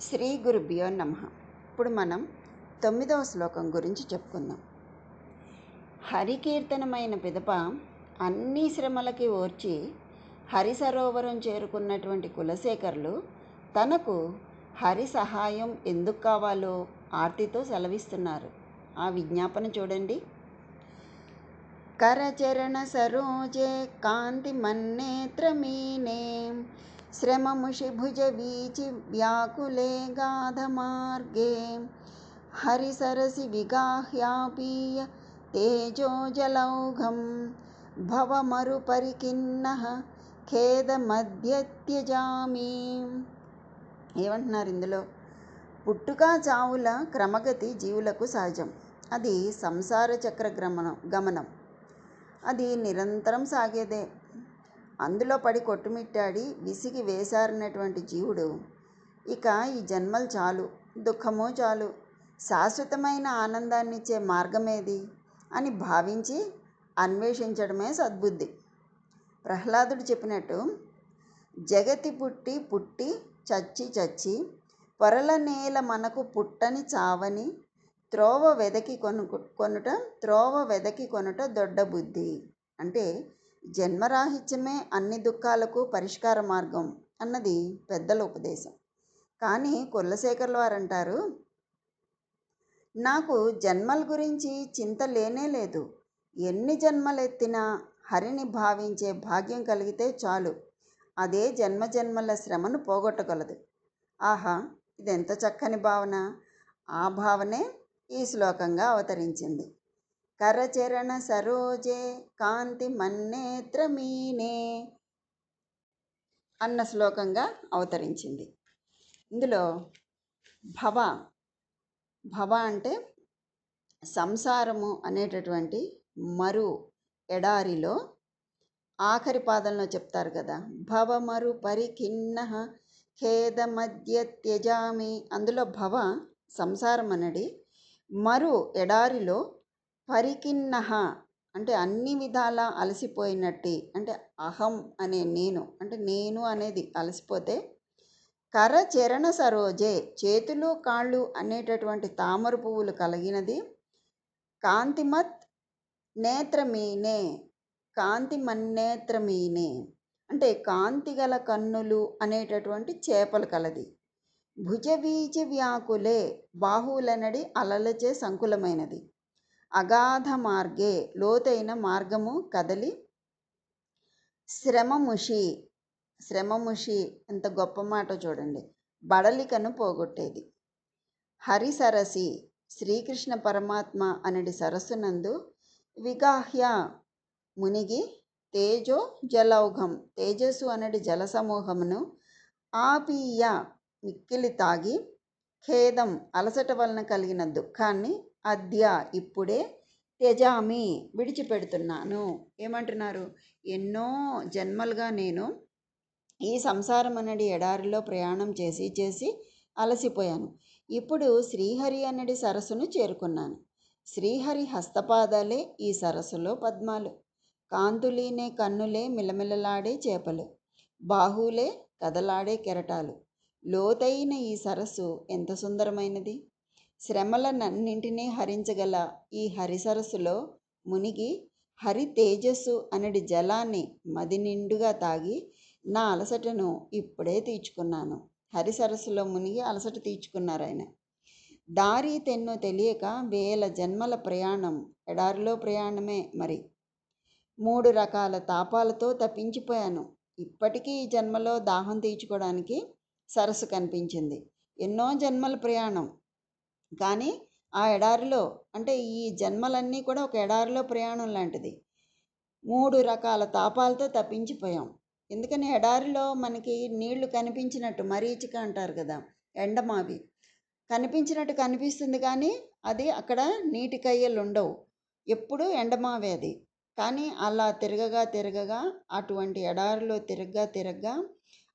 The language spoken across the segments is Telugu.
శ్రీ గురుభ్యో నమ. ఇప్పుడు మనం తొమ్మిదవ శ్లోకం గురించి చెప్పుకుందాం. హరికీర్తనమైన పిదప అన్ని శ్రమలకి ఓర్చి హరి సరోవరం చేరుకున్నటువంటి కులశేఖరులు తనకు హరి సహాయం ఎందుకు కావాలో ఆర్తితో సెలవిస్తున్నారు. ఆ విజ్ఞాపన చూడండి. కరచరణ సరోజే కాంతి మన్నేత్రమీనే శ్రమముషి భుజ వీచి వ్యాకులే గాధమార్గే. హరిసరసి విగాహ్యాపీయ తేజోజలౌఘం భవమరుపరికిన్న ఖేదమధ్యత్యజామి ఏమంటున్నారు ఇందులో? పుట్టుక చావుల క్రమగతి జీవులకు సహజం. అది సంసార చక్ర గమనం గమనం. అది నిరంతరం సాగేదే. అందులో పడి కొట్టుమిట్టాడి విసిగి వేసారినటువంటి జీవుడు. ఇక ఈ జన్మలు చాలు దుఃఖము చాలు. శాశ్వతమైన ఆనందాన్నిచ్చే మార్గమేది అని భావించి అన్వేషించడమే సద్బుద్ధి. ప్రహ్లాదుడు చెప్పినట్టు జగతి పుట్టి పుట్టి చచ్చి చచ్చి పొరల నేల మనకు పుట్టని చావని త్రోవ వెదకి కొను కొనుట త్రోవ వెదకి కొనుట దొడ్డ బుద్ధి. అంటే జన్మరాహిత్యమే అన్ని దుఃఖాలకు పరిష్కార మార్గం అన్నది పెద్దల ఉపదేశం. కానీ కుర్లశేఖర్ల వారు అంటారు నాకు జన్మల గురించి చింత లేనే లేదు. ఎన్ని జన్మలెత్తినా హరిని భావించే భాగ్యం కలిగితే చాలు. అదే జన్మ జన్మల శ్రమను పోగొట్టగలదు. ఆహా ఇదెంత చక్కని భావన. ఆ భావనే ఈ శ్లోకంగా అవతరించింది. కరచరణ సరోజే కాంతి మన్నేత్రమీనే అన్న శ్లోకంగా అవతరించింది. ఇందులో భవ భవ అంటే సంసారము అనేటటువంటి మరు ఎడారిలో ఆఖరి పాదంలో చెప్తారు కదా భవ మరు పరిఖిన్న ఖేద మధ్య త్యజామి. అందులో భవ సంసారం అనడి మరు ఎడారిలో పరికిన్నహ అంటే అన్ని విధాల అలసిపోయినట్టి. అంటే అహం అనే నేను అంటే నేను అనేది అలసిపోతే కరచరణ సరోజే చేతులు కాళ్ళు అనేటటువంటి తామర పువ్వులు కలిగినది. కాంతిమత్ నేత్రమీనే కాంతి మన్నేత్రమీనే అంటే కాంతి గల కన్నులు అనేటటువంటి చేపలు కలది. భుజవీచి వ్యాకులే బాహువులనడి అలలచే సంకులమైనది. అగాధ మార్గే లోతైన మార్గము కదలి శ్రమముషి. శ్రమముషి ఎంత గొప్ప మాట చూడండి. బడలికను పోగొట్టేది. హరి సరసి శ్రీకృష్ణ పరమాత్మ అనడి సరస్సునందు విగాహ్య మునిగి తేజో జలౌఘం తేజస్సు అనడి జల సమూహమును ఆపీయ మిక్కిలి తాగి ఖేదం అలసట వలన కలిగిన దుఃఖాన్ని అద్య ఇప్పుడే త్యజామి విడిచిపెడుతున్నాను. ఏమంటున్నారు? ఎన్నో జన్మలుగా నేను ఈ సంసారం అనడి ఎడారిలో ప్రయాణం చేసి చేసి అలసిపోయాను. ఇప్పుడు శ్రీహరి అనడి సరస్సును చేరుకున్నాను. శ్రీహరి హస్తపాదాలే ఈ సరస్సులో పద్మాలు. కాంతులీనే కన్నులే మిలమిలలాడే చేపలు. బాహులే కదలాడే కెరటాలు. లోతైన ఈ సరస్సు ఎంత సుందరమైనది! శ్రమలనన్నింటినీ హరించగల ఈ హరి సరస్సులో మునిగి హరి తేజస్సు అనడి జలాన్ని మది నిండుగా తాగి నా అలసటను ఇప్పుడే తీర్చుకున్నాను. హరిసరస్సులో మునిగి అలసట తీర్చుకున్నారు ఆయన దారి తెన్నో తెలియక వేల జన్మల ప్రయాణం ఎడారిలో ప్రయాణమే మరి. మూడు రకాల తాపాలతో తప్పించిపోయాను. ఇప్పటికీ ఈ జన్మలో దాహం తీర్చుకోవడానికి సరస్సు కనిపించింది. ఎన్నో జన్మల ప్రయాణం కానీ ఆ ఎడారిలో అంటే ఈ జన్మలన్నీ కూడా ఒక ఎడారిలో ప్రయాణం లాంటిది. మూడు రకాల తాపాలతో తప్పించిపోయాం. ఎందుకని ఎడారిలో మనకి నీళ్ళు కనిపించినట్టు మరీచిక అంటారు కదా ఎండమావి కనిపించినట్టు కనిపిస్తుంది కానీ అది అక్కడ నీటి కయ్యలు ఉండవు. ఎప్పుడు ఎండమావే అది. కానీ అలా తిరగగా తిరగగా అటువంటి ఎడారిలో తిరగగా తిరగగా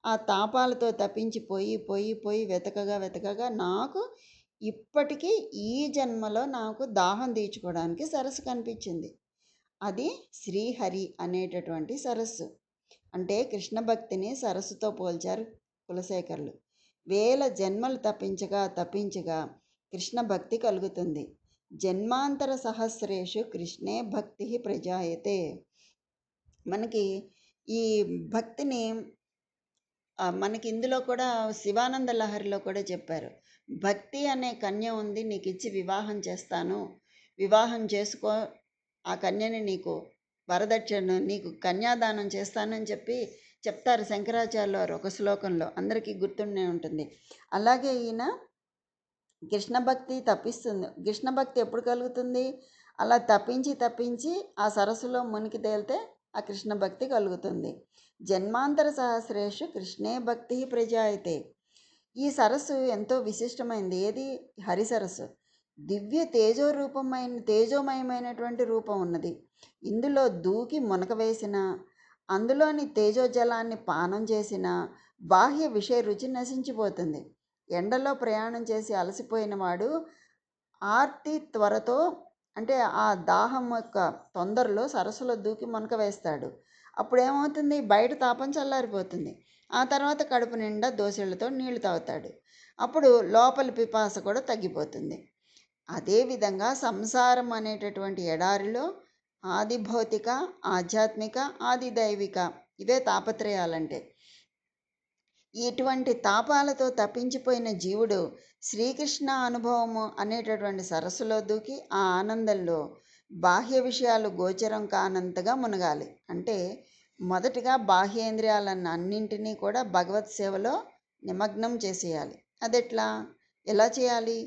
ఆ తాపాలతో తప్పించిపోయి పోయి పోయి వెతకగా వెతకగా నాకు ఇప్పటికీ ఈ జన్మలో నాకు దాహం తీర్చుకోవడానికి సరస్సు కనిపించింది. అది శ్రీహరి అనేటటువంటి సరస్సు. అంటే కృష్ణ భక్తిని సరస్సుతో పోల్చారు కులశేఖరులు. వేల జన్మలు తప్పించగా తప్పించగా కృష్ణ భక్తి కలుగుతుంది. జన్మాంతర సహస్రేషు కృష్ణే భక్తి ప్రజాయతే. మనకి ఈ భక్తిని మనకి ఇందులో కూడా శివానంద లహరిలో కూడా చెప్పారు. భక్తి అనే కన్య ఉంది నీకు ఇచ్చి వివాహం చేస్తాను. వివాహం చేసుకో ఆ కన్యని నీకు వరదక్షిణ నీకు కన్యాదానం చేస్తానని చెప్పి చెప్తారు శంకరాచార్యులు వారు ఒక శ్లోకంలో. అందరికీ గుర్తుండే ఉంటుంది. అలాగే ఈయన కృష్ణ భక్తి తప్పిస్తుంది. కృష్ణ భక్తి ఎప్పుడు కలుగుతుంది? అలా తప్పించి తప్పించి ఆ సరస్సులో మునికి తేలితే ఆ కృష్ణ భక్తి కలుగుతుంది. జన్మాంతర సహస్రేషు కృష్ణే భక్తి ప్రజాయితే. ఈ సరస్సు ఎంతో విశిష్టమైనది ఏది? హరి సరస్సు. దివ్య తేజో రూపమైన తేజోమయమైనటువంటి రూపం ఉన్నది. ఇందులో దూకి మునక వేసిన అందులోని తేజోజలాన్ని పానం చేసిన బాహ్య విషయ రుచి నశించిపోతుంది. ఎండలో ప్రయాణం చేసి అలసిపోయిన వాడు ఆర్తి త్వరతో అంటే ఆ దాహం యొక్క తొందరలో సరస్సులో దూకి మునక వేస్తాడు. అప్పుడు ఏమవుతుంది బయట తాపం చల్లారిపోతుంది. ఆ తర్వాత కడుపు నిండా దోశలతో నీళ్ళు తాగుతాడు. అప్పుడు లోపల పిపాస కూడా తగ్గిపోతుంది. అదేవిధంగా సంసారం అనేటటువంటి ఎడారిలో ఆది భౌతిక ఆధ్యాత్మిక ఆది దైవిక ఇవే తాపత్రయాలంటే. ఇటువంటి తాపాలతో తప్పించిపోయిన జీవుడు శ్రీకృష్ణ అనుభవము అనేటటువంటి సరస్సులో దూకి ఆ ఆనందంలో బాహ్య విషయాలు గోచరం కానంతగా మునగాలి. అంటే మొదటిగా బాహ్యేంద్రియాలన్న అన్నింటినీ కూడా భగవత్ సేవలో నిమగ్నం చేసేయాలి. అదెట్లా? ఎలా చేయాలి?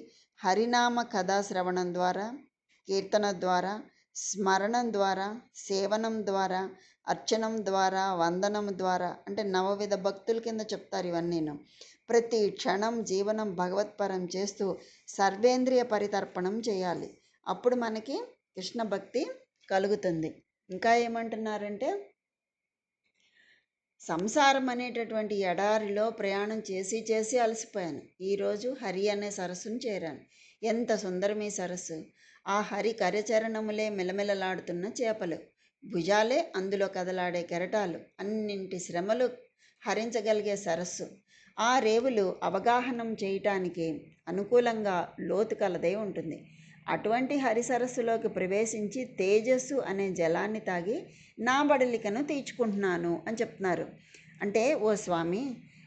హరినామ కథా శ్రవణం ద్వారా కీర్తన ద్వారా స్మరణం ద్వారా సేవనం ద్వారా అర్చనం ద్వారా వందనం ద్వారా అంటే నవవిధ భక్తుల కింద చెప్తారు ఇవన్నీను. ప్రతి క్షణం జీవనం భగవత్పరం చేస్తూ సర్వేంద్రియ పరితర్పణం చేయాలి. అప్పుడు మనకి కృష్ణ భక్తి కలుగుతుంది. ఇంకా ఏమంటున్నారంటే సంసారం అనేటటువంటి ఎడారిలో ప్రయాణం చేసి చేసి అలసిపోయాను. ఈరోజు హరి అనే సరస్సును చేరాను. ఎంత సుందరమీ సరస్సు! ఆ హరి కరచరణములే మెలమెలలాడుతున్న చేపలు. భుజాలే అందులో కదలాడే కెరటాలు. అన్నింటి శ్రమలు హరించగలిగే సరస్సు. ఆ రేవులు అవగాహనం చేయటానికి అనుకూలంగా లోతు కలదై ఉంటుంది. అటువంటి హరి సరస్సులోకి ప్రవేశించి తేజస్సు అనే జలాన్ని తాగి నా బడలికను తీర్చుకుంటున్నాను అని చెప్తున్నారు. అంటే ఓ స్వామి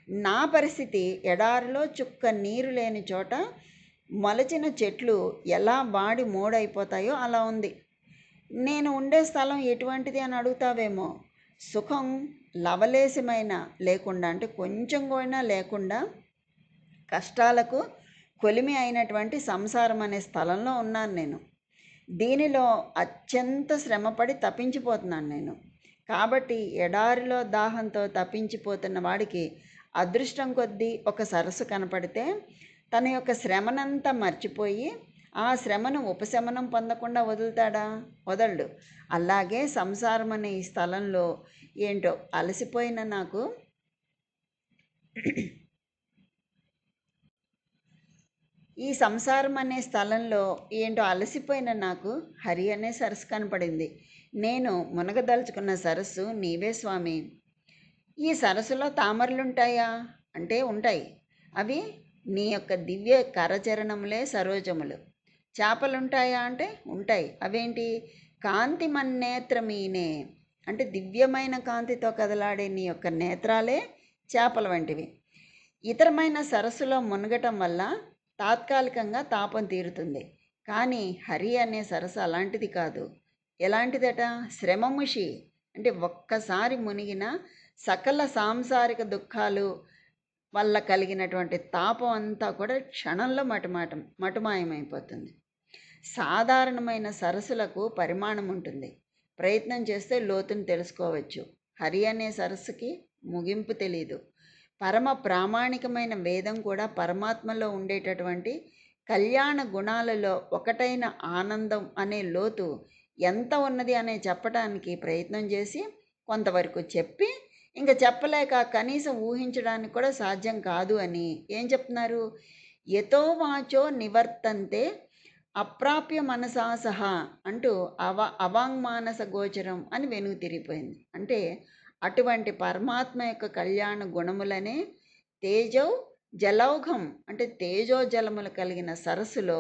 నా పరిస్థితి ఎడారిలో చుక్క నీరు లేని చోట మొలచిన చెట్లు ఎలా వాడి మూడైపోతాయో అలా ఉంది. నేను ఉండే స్థలం ఎటువంటిది అని అడుగుతావేమో? సుఖం లవలేశమైన లేకుండా అంటే కొంచెం కూడా లేకుండా కష్టాలకు కొలిమి అయినటువంటి సంసారం అనే స్థలంలో ఉన్నాను నేను. దీనిలో అత్యంత శ్రమపడి తప్పించిపోతున్నాను నేను. కాబట్టి ఎడారిలో దాహంతో తప్పించిపోతున్న వాడికి అదృష్టం కొద్దీ ఒక సరస్సు కనపడితే తన యొక్క శ్రమనంతా మర్చిపోయి ఆ శ్రమను ఉపశమనం పొందకుండా వదులుతాడా? వదలడు. అలాగే సంసారం అనే ఈ స్థలంలో ఏంటో అలసిపోయిన నాకు ఈ సంసారం అనే స్థలంలో ఏంటో అలసిపోయిన నాకు హరి అనే సరస్సు కనపడింది. నేను మునగదలుచుకున్న సరస్సు నీవే స్వామి. ఈ సరస్సులో తామరలుంటాయా? అంటే ఉంటాయి. అవి నీ యొక్క దివ్య కరచరణములే సరోజములు. చేపలుంటాయా అంటే ఉంటాయి. అవేంటి? కాంతి మన్నేత్రమీనే. అంటే దివ్యమైన కాంతితో కదలాడే నీ యొక్క నేత్రాలే చేపల వంటివి. ఇతరమైన సరస్సులో మునగటం వల్ల తాత్కాలికంగా తాపం తీరుతుంది. కానీ హరి అనే సరస్సు అలాంటిది కాదు. ఎలాంటిదట? శ్రమముషి అంటే ఒక్కసారి మునిగిన సకల సాంసారిక దుఃఖాలు వల్ల కలిగినటువంటి తాపం అంతా కూడా క్షణంలో మటుమాట మటుమాయమైపోతుంది. సాధారణమైన సరస్సులకు పరిమాణం ఉంటుంది. ప్రయత్నం చేస్తే లోతును తెలుసుకోవచ్చు. హరి అనే సరస్సుకి ముగింపు తెలీదు. పరమ ప్రామాణికమైన వేదం కూడా పరమాత్మలో ఉండేటటువంటి కళ్యాణ గుణాలలో ఒకటైన ఆనందం అనే లోతు ఎంత ఉన్నది అనే చెప్పడానికి ప్రయత్నం చేసి కొంతవరకు చెప్పి ఇంకా చెప్పలేక కనీసం ఊహించడానికి కూడా సాధ్యం కాదు అని. ఏం చెప్తున్నారు? యతో వాచో నివర్తంతే అప్రాప్య మనసా సహా అంటూ అవ అవాంగ్మానస గోచరం అని వెనుగు తిరిగిపోయింది. అంటే అటువంటి పరమాత్మ యొక్క కళ్యాణ గుణములనే తేజౌ జలౌఘం. అంటే తేజోజలములు కలిగిన సరస్సులో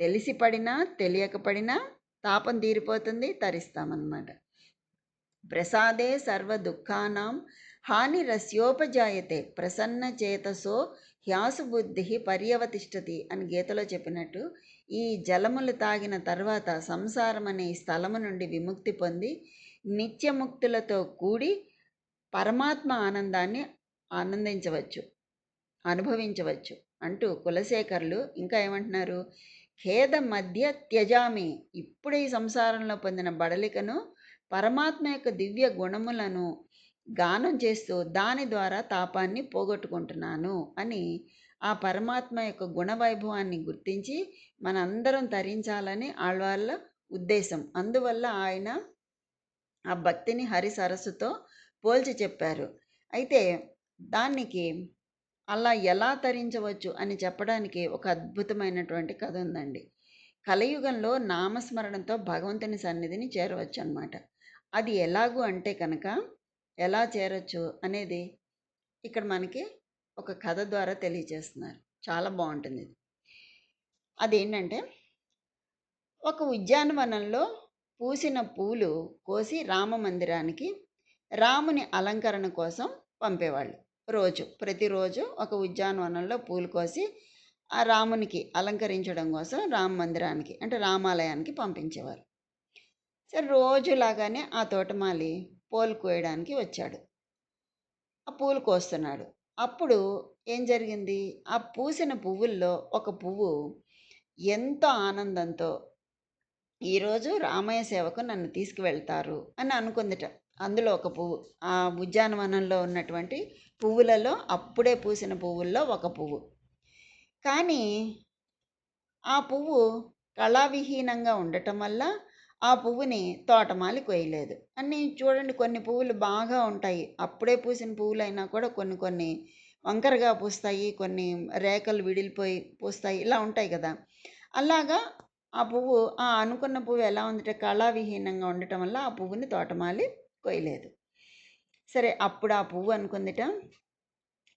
తెలిసి పడినా తెలియకపడినా తాపం తీరిపోతుంది తరిస్తామన్నమాట. ప్రసాదే సర్వ దుఃఖానాం హాని రస్యోపజాయతే ప్రసన్న చేతసో హ్యాసు బుద్ధి పర్యవతిష్టతి అని గీతలో చెప్పినట్టు ఈ జలములు తాగిన తర్వాత సంసారం అనే స్థలము నుండి విముక్తి పొంది నిత్యముక్తులతో కూడి పరమాత్మ ఆనందాన్ని ఆనందించవచ్చు అనుభవించవచ్చు అంటూ కులశేఖరులు ఇంకా ఏమంటున్నారు? ఖేద మధ్య త్యజామి. ఇప్పుడే ఈ సంసారంలో పొందిన బడలికను పరమాత్మ యొక్క దివ్య గుణములను గానం చేస్తూ దాని ద్వారా తాపాన్ని పోగొట్టుకుంటున్నాను అని ఆ పరమాత్మ యొక్క గుణవైభవాన్ని గుర్తించి మనందరం తరించాలని ఆళ్వార్ల ఉద్దేశం. అందువల్ల ఆయన ఆ భక్తిని హరి సరస్సుతో పోల్చి చెప్పారు. అయితే దానికి అలా ఎలా తరించవచ్చు అని చెప్పడానికి ఒక అద్భుతమైనటువంటి కథ ఉందండి. కలియుగంలో నామస్మరణతో భగవంతుని సన్నిధిని చేరవచ్చు అనమాట అది ఎలాగూ అంటే కనుక ఎలా చేరొచ్చు అనేది ఇక్కడ మనకి ఒక కథ ద్వారా తెలియజేస్తున్నారు. చాలా బాగుంటుంది ఇది. అదేంటంటే ఒక ఉద్యానవనంలో పూసిన పూలు కోసి రామ మందిరానికి రాముని అలంకరణ కోసం పంపేవాళ్ళు. రోజు ప్రతిరోజు ఒక ఉద్యానవనంలో పూలు కోసి ఆ రామునికి అలంకరించడం కోసం రామ మందిరానికి అంటే రామాలయానికి పంపించేవారు. సరే రోజులాగానే ఆ తోటమాలి పూలు కోయడానికి వచ్చాడు. ఆ పూలు కోస్తున్నాడు. అప్పుడు ఏం జరిగింది? ఆ పూసిన పువ్వుల్లో ఒక పువ్వు ఎంతో ఆనందంతో ఈరోజు రామయ్య సేవకు నన్ను తీసుకువెళ్తారు అని అనుకుందిట. అందులో ఒక పువ్వు. ఆ ఉద్యానవనంలో ఉన్నటువంటి పువ్వులలో అప్పుడే పూసిన పువ్వుల్లో ఒక పువ్వు. కానీ ఆ పువ్వు కళావిహీనంగా ఉండటం వల్ల ఆ పువ్వుని తోటమాలి కొయ్యలేదు. అన్ని చూడండి కొన్ని పువ్వులు బాగా ఉంటాయి. అప్పుడే పూసిన పువ్వులు అయినా కూడా కొన్ని కొన్ని వంకరగా పూస్తాయి కొన్ని రేఖలు విడిలిపోయి పూస్తాయి ఇలా ఉంటాయి కదా. అలాగా ఆ పువ్వు ఆ అనుకున్న పువ్వు ఎలా ఉందంటే? కళావిహీనంగా ఉండటం వల్ల ఆ పువ్వుని తోటమాలి కొయ్యలేదు సరే అప్పుడు ఆ పువ్వు అనుకుందిట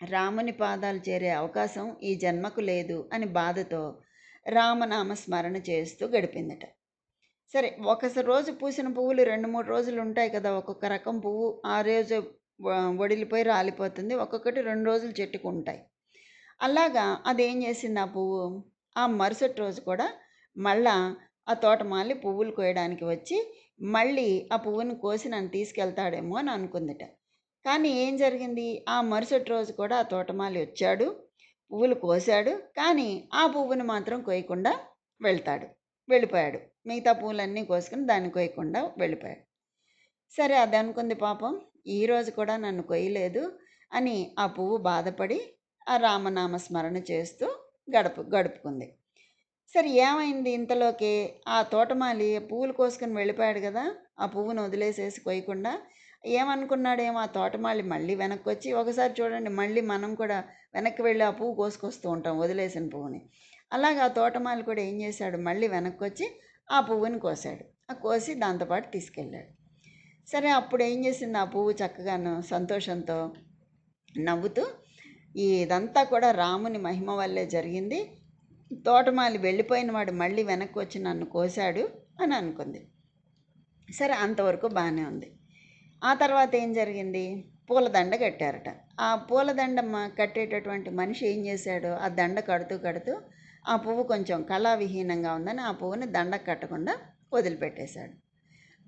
రాముని పాదాలు చేరే అవకాశం ఈ జన్మకు లేదు అని బాధతో రామనామ స్మరణ చేస్తూ గడిపిందట. సరే ఒకసారి రోజు పూసిన పువ్వులు రెండు మూడు రోజులు ఉంటాయి కదా ఒక్కొక్క రకం పువ్వు ఆ రోజు వడిలిపోయి రాలిపోతుంది ఒక్కొక్కటి రెండు రోజులు చెట్టుకు ఉంటాయి. అలాగా అదేం చేసింది ఆ పువ్వు? ఆ మరుసటి రోజు కూడా మళ్ళా ఆ తోటమాలి పువ్వులు కోయడానికి వచ్చి మళ్ళీ ఆ పువ్వును కోసి నన్ను తీసుకెళ్తాడేమో అని అనుకుందిట. కానీ ఏం జరిగింది? ఆ మరుసటి రోజు కూడా ఆ తోటమాలి వచ్చాడు పువ్వులు కోశాడు కానీ ఆ పువ్వును మాత్రం కోయకుండా వెళ్తాడు వెళ్ళిపోయాడు. మిగతా పువ్వులన్నీ కోసుకుని దాన్ని కోయకుండా వెళ్ళిపోయాడు. సరే అది అనుకుంది పాపం ఈరోజు కూడా నన్ను కొయ్యలేదు అని ఆ పువ్వు బాధపడి ఆ రామనామ స్మరణ చేస్తూ గడుపు గడుపుకుంది. సరే ఏమైంది ఇంతలోకి? ఆ తోటమాలి పువ్వులు కోసుకుని వెళ్ళిపోయాడు కదా ఆ పువ్వును వదిలేసేసి కొయ్యకుండా. ఏమనుకున్నాడేమో ఆ తోటమాలి మళ్ళీ వెనక్కి వచ్చి ఒకసారి చూడండి మళ్ళీ మనం కూడా వెనక్కి వెళ్ళి ఆ పువ్వు కోసుకొస్తూ ఉంటాం వదిలేసిన పువ్వుని. అలాగే ఆ తోటమాలి కూడా ఏం చేశాడు? మళ్ళీ వెనక్కి వచ్చి ఆ పువ్వుని కోసాడు. ఆ కోసి దాంతోపాటు తీసుకెళ్ళాడు. సరే అప్పుడు ఏం చేసింది ఆ పువ్వు చక్కగాను సంతోషంతో నవ్వుతూ ఇదంతా కూడా రాముని మహిమ వల్లే జరిగింది. తోటమాలి వెళ్ళిపోయిన వాడు మళ్ళీ వెనక్కి వచ్చి నన్ను కోశాడు అని అనుకుంది. సరే అంతవరకు బాగానే ఉంది. ఆ తర్వాత ఏం జరిగింది? పూలదండ కట్టారట. ఆ పూలదండ కట్టేటటువంటి మనిషి ఏం చేశాడు? ఆ దండ కడుతూ కడుతూ ఆ పువ్వు కొంచెం కళావిహీనంగా ఉందని ఆ పువ్వుని దండ కట్టకుండా వదిలిపెట్టేశాడు.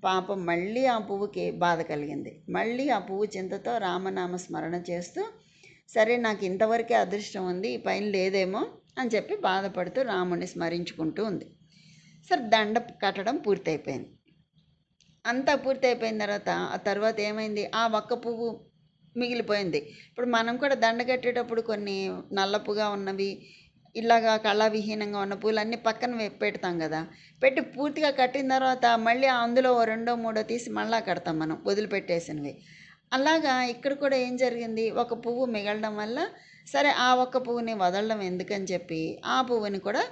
పాపం మళ్ళీ ఆ పువ్వుకి బాధ కలిగింది. మళ్ళీ ఆ పువ్వు చింతతో రామనామ స్మరణ చేస్తూ సరే నాకు ఇంతవరకే అదృష్టం ఉంది ఈ పైన లేదేమో అని చెప్పి బాధపడుతూ రాముడిని స్మరించుకుంటూ ఉంది. సరే దండ కట్టడం పూర్తయిపోయింది. అంతా పూర్తి అయిపోయిన తర్వాత ఆ తర్వాత ఏమైంది? ఆ ఒక్క పువ్వు మిగిలిపోయింది. ఇప్పుడు మనం కూడా దండ కట్టేటప్పుడు కొన్ని నల్లపుగా ఉన్నవి ఇలాగా కళావిహీనంగా ఉన్న పూలు అన్నీ పక్కన పెడతాం కదా. పెట్టి పూర్తిగా కట్టిన తర్వాత మళ్ళీ అందులో ఓ రెండో మూడో తీసి మళ్ళా కడతాం మనం వదిలిపెట్టేసినవి. అలాగా ఇక్కడ కూడా ఏం జరిగింది? ఒక పువ్వు మిగలడం వల్ల సరే ఆ ఒక్క పువ్వుని వదలడం ఎందుకని చెప్పి ఆ పువ్వుని కూడా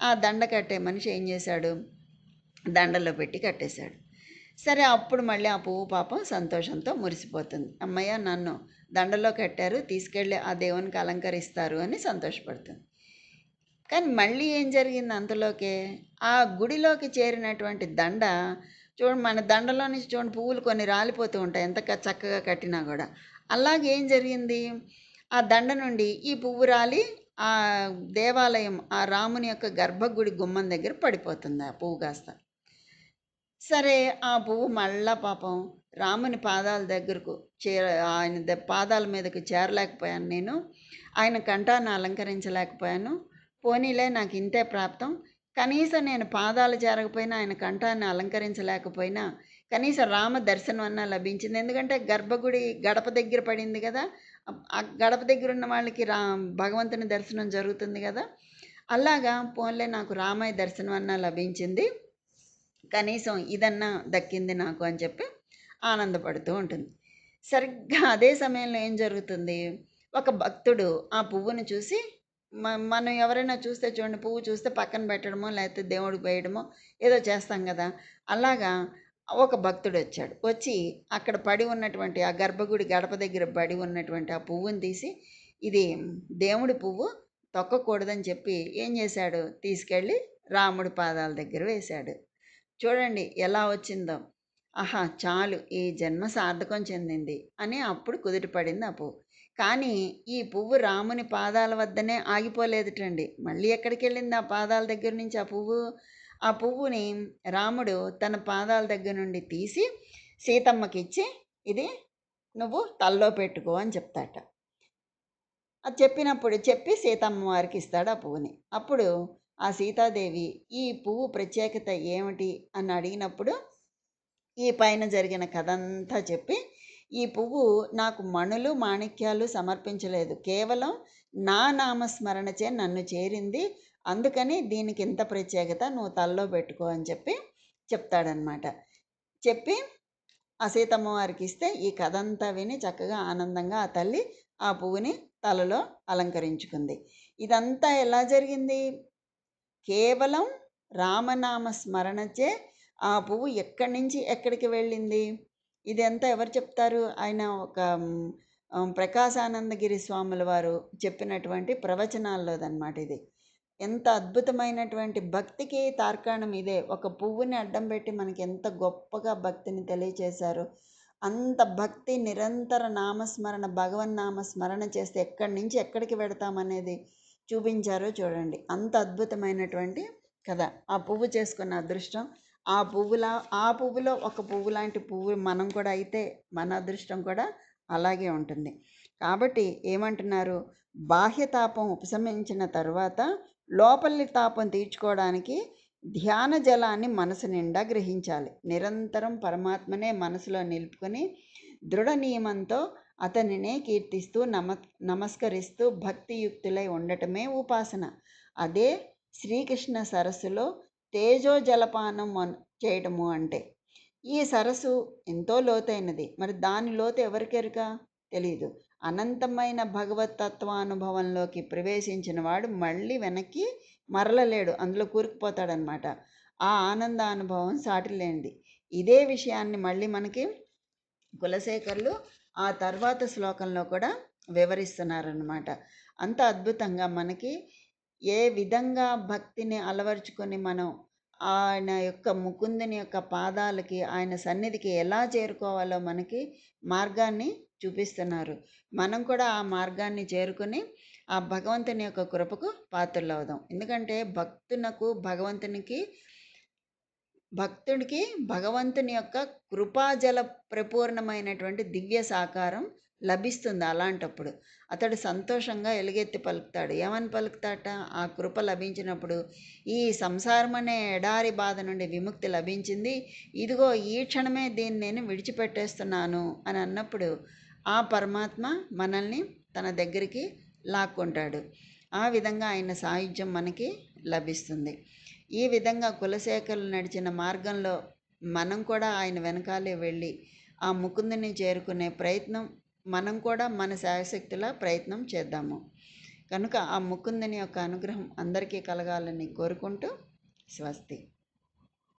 ఆ దండ కట్టే మనిషి ఏం చేశాడు? దండలో పెట్టి కట్టేశాడు. సరే అప్పుడు మళ్ళీ ఆ పువ్వు పాపం సంతోషంతో మురిసిపోతుంది. అమ్మయ్య నన్ను దండలో కట్టారు తీసుకెళ్ళి ఆ దేవునికి అలంకరిస్తారు అని సంతోషపడుతుంది. కానీ మళ్ళీ ఏం జరిగింది అంతలోకే? ఆ గుడిలోకి చేరినటువంటి దండ చూడండి మన దండలో నుంచి చూడండి పువ్వులు కొన్ని రాలిపోతూ ఉంటాయి ఎంత చక్కగా కట్టినా కూడా. అలాగే ఏం జరిగింది? ఆ దండ నుండి ఈ పువ్వు రాలి ఆ దేవాలయం ఆ రాముని యొక్క గర్భగుడి గుమ్మం దగ్గర పడిపోతుంది ఆ పువ్వు కాస్త. సరే ఆ పువ్వు మళ్ళా పాపం రాముని పాదాల దగ్గరకు చేర ఆయన ద- పాదాల మీదకు చేరలేకపోయాను నేను. ఆయన కంఠాన్ని అలంకరించలేకపోయాను. పోనీలే నాకు ఇంతే ప్రాప్తం. కనీసం నేను పాదాలు చేరకపోయినా ఆయన కంఠాన్ని అలంకరించలేకపోయినా కనీసం రామ దర్శనం అన్నా లభించింది. ఎందుకంటే గర్భగుడి గడప దగ్గర పడింది కదా ఆ- గడప దగ్గర ఉన్న వాళ్ళకి రా భగవంతుని దర్శనం జరుగుతుంది కదా. అలాగా పోన్లే నాకు రామాయ దర్శనం అన్నా లభించింది. కనీసం ఇదన్నా దక్కింది నాకు అని చెప్పి ఆనందపడుతూ ఉంటుంది. సరిగ్గా అదే సమయంలో ఏం జరుగుతుంది? ఒక భక్తుడు ఆ పువ్వును చూసి మ- మనం ఎవరైనా చూస్తే చూడండి పువ్వు చూస్తే పక్కన పెట్టడమో లేకపోతే దేవుడికి వేయడమో ఏదో చేస్తాం కదా. అలాగా ఒక భక్తుడు వచ్చాడు. వచ్చి అక్కడ పడి ఉన్నటువంటి ఆ గర్భగుడి గడప దగ్గర పడి ఉన్నటువంటి ఆ పువ్వుని తీసి ఇది దేవుడి పువ్వు తొక్కకూడదని చెప్పి ఏం చేశాడు? తీసుకెళ్ళి రాముడి పాదాల దగ్గర వేశాడు. చూడండి ఎలా వచ్చిందో. ఆహా చాలు ఈ జన్మ సార్థకం చెందింది అని అప్పుడు కుదిరిపడింది ఆ పువ్వు. కానీ ఈ పువ్వు రాముని పాదాల వద్దనే ఆగిపోలేదుటండి. మళ్ళీ ఎక్కడికి వెళ్ళింది ఆ పాదాల దగ్గర నుంచి ఆ పువ్వు? ఆ పువ్వుని రాముడు తన పాదాల దగ్గర నుండి తీసి సీతమ్మకి ఇచ్చి ఇది నువ్వు తల్లో పెట్టుకో అని చెప్తాట. అది చెప్పినప్పుడు చెప్పి సీతమ్మ వారికి ఇస్తాడు ఆ పువ్వుని. అప్పుడు ఆ సీతాదేవి ఈ పువ్వు ప్రత్యేకత ఏమిటి? అని అడిగినప్పుడు ఈ పైన జరిగిన కథ అంతా చెప్పి ఈ పువ్వు నాకు మణులు మాణిక్యాలు సమర్పించలేదు. కేవలం నా నామస్మరణచే నన్ను చేరింది అందుకని దీనికి ఇంత ప్రత్యేకత నువ్వు తల్లో పెట్టుకో అని చెప్పి చెప్తాడనమాట. చెప్పి ఆ సీతమ్మ వారికి ఇస్తే ఈ కథ అంతా విని చక్కగా ఆనందంగా ఆ తల్లి ఆ పువ్వుని తలలో అలంకరించుకుంది. ఇదంతా ఎలా జరిగింది? కేవలం రామనామ స్మరణచే ఆ పువ్వు ఎక్కడి నుంచి ఎక్కడికి వెళ్ళింది? ఇదంతా ఎవరు చెప్తారు? ఆయన ఒక ప్రకాశానందగిరి స్వాముల వారు చెప్పినటువంటి ప్రవచనాల్లోదన్నమాట ఇది. ఎంత అద్భుతమైనటువంటి భక్తికి తార్కాణం ఇదే. ఒక పువ్వుని అడ్డం పెట్టి మనకి ఎంత గొప్పగా భక్తిని తెలియచేశారు. అంత భక్తి నిరంతర నామస్మరణ భగవన్ నామస్మరణ చేస్తే ఎక్కడి నుంచి ఎక్కడికి వెడతామనేది చూపించారో చూడండి. అంత అద్భుతమైనటువంటి కథ. ఆ పువ్వు చేసుకున్న అదృష్టం. ఆ పువ్వులా ఆ పువ్వులో ఒక పువ్వు లాంటి పువ్వు మనం కూడా అయితే మన అదృష్టం కూడా అలాగే ఉంటుంది. కాబట్టి ఏమంటున్నారు? బాహ్యతాపం ఉపశమించిన తర్వాత లోపలి తాపం తీర్చుకోవడానికి ధ్యాన జలాన్ని మనసు నిండా గ్రహించాలి. నిరంతరం పరమాత్మనే మనసులో నిలుపుకొని దృఢ నియమంతో అతనినే కీర్తిస్తూ నమ నమస్కరిస్తూ భక్తియుక్తులై ఉండటమే ఉపాసన. అదే శ్రీకృష్ణ సరస్సులో తేజో జలపానం చేయటము అంటే. ఈ సరస్సు ఎంతో లోతైనది. మరి దాని లోతు ఎవరికెరుక తెలియదు అనంతమైన భగవతత్వానుభవంలోకి ప్రవేశించిన వాడు మళ్ళీ వెనక్కి మరలలేడు. అందులో కూరుకుపోతాడనమాట ఆ ఆనంద అనుభవం సాటిలేనిది ఇదే విషయాన్ని మళ్ళీ మనకి కులశేఖర్లు ఆ తర్వాత శ్లోకంలో కూడా వివరిస్తున్నారనమాట అంత అద్భుతంగా మనకి ఏ విధంగా భక్తిని అలవర్చుకొని మనం ఆయన యొక్క ముకుందుని యొక్క పాదాలకి ఆయన సన్నిధికి ఎలా చేరుకోవాలో మనకి మార్గాన్ని చూపిస్తున్నారు. మనం కూడా ఆ మార్గాన్ని చేరుకొని ఆ భగవంతుని యొక్క కృపకు పాత్రలు అవుదాం ఎందుకంటే భక్తునకు భగవంతునికి భక్తుడికి భగవంతుని యొక్క కృపాజల ప్రపూర్ణమైనటువంటి దివ్య సాకారం లభిస్తుంది అలాంటప్పుడు. అతడు సంతోషంగా ఎలుగెత్తి పలుకుతాడు. ఏమని పలుకుతాట? ఆ కృప లభించినప్పుడు. ఈ సంసారం అనే ఎడారి బాధ నుండి విముక్తి లభించింది. ఇదిగో ఈ క్షణమే దీన్ని నేను విడిచిపెట్టేస్తున్నాను అని అన్నప్పుడు ఆ పరమాత్మ మనల్ని తన దగ్గరికి లాక్కుంటాడు. ఆ విధంగా ఆయన సాయుధ్యం మనకి లభిస్తుంది. ఈ విధంగా కులశేఖరులు నడిచిన మార్గంలో మనం కూడా ఆయన వెనకాలే వెళ్ళి ఆ ముకుందుని చేరుకునే ప్రయత్నం మనం కూడా మన శాయశక్తిలా ప్రయత్నం చేద్దాము. కనుక ఆ ముకుందుని యొక్క అనుగ్రహం అందరికీ కలగాలని కోరుకుంటూ స్వస్తి.